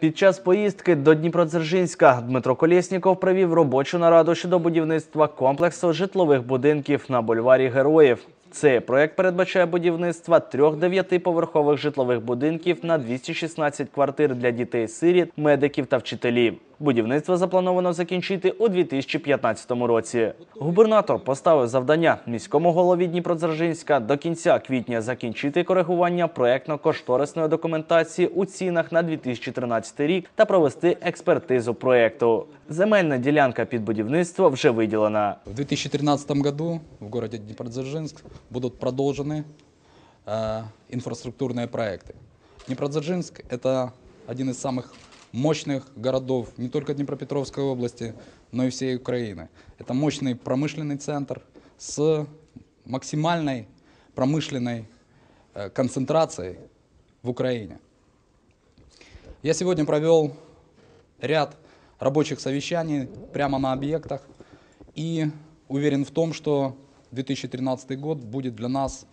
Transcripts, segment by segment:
Під час поїздки до Дніпродзержинська Дмитро Колєсніков провів робочу нараду щодо будівництва комплексу житлових будинків на бульварі Героїв. Цей проект передбачає будівництво трьох дев'ятиповерхових житлових будинків на 216 квартир для дітей-сиріт, медиків та вчителів. Будівництво заплановано закінчити у 2015 році. Губернатор поставив завдання міському голові Дніпродзержинська до кінця квітня закінчити коригування проектно-кошторисної документації у цінах на 2013 рік та провести експертизу проекту. Земельна ділянка під будівництво вже виділена. В 2013 году в городе Днепродзержинск будут продолжены э, инфраструктурные проекты. Днепродзержинск – это один из самых мощных городов не только Днепропетровской области, но и всей Украины. Это мощный промышленный центр с максимальной промышленной э, концентрацией в Украине. Я сегодня провел ряд рабочих совещаний прямо на объектах и уверен в том, что 2013 год будет для нас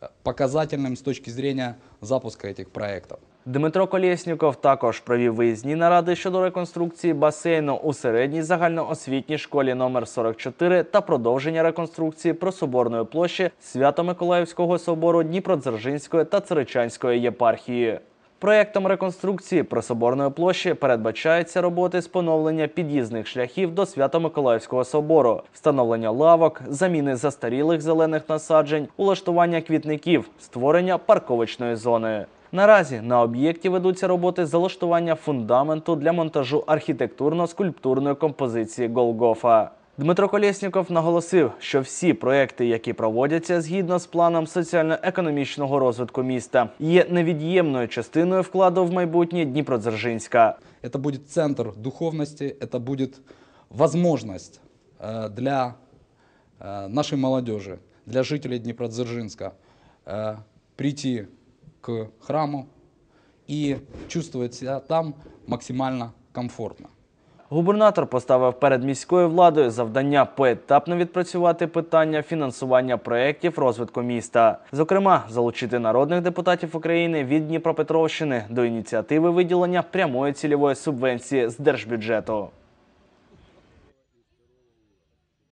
э, показательным с точки зрения запуска этих проектов. Дмитро Колєсніков також провів виїзні наради щодо реконструкції басейну у середній загальноосвітній школі номер 44 та продовження реконструкції прособорної площі Свято-Миколаївського собору Дніпродзержинської та Церечанської єпархії. Проєктом реконструкції прособорної площі передбачаються роботи з поновлення під'їзних шляхів до Свято-Миколаївського собору, встановлення лавок, заміни застарілих зелених насаджень, улаштування квітників, створення парковочної зони. Наразі на об'єкті ведуться роботи з залаштування фундаменту для монтажу архітектурно-скульптурної композиції Голгофа. Дмитро Колєсніков наголосив, що всі проекти, які проводяться згідно з планом соціально-економічного розвитку міста, є невід'ємною частиною вкладу в майбутнє Дніпродзержинська. Это будет центр духовности, это будет возможность э, для э, нашей молодежи, для жителей Днепродзержинска э, прийти к храму и чувствовать себя там максимально комфортно. Губернатор поставив перед міською владою завдання поетапно відпрацювати питання фінансування проєктів розвитку міста, зокрема, залучити народних депутатів України від Дніпропетровщини до ініціативи виділення прямої цільової субвенції з держбюджету.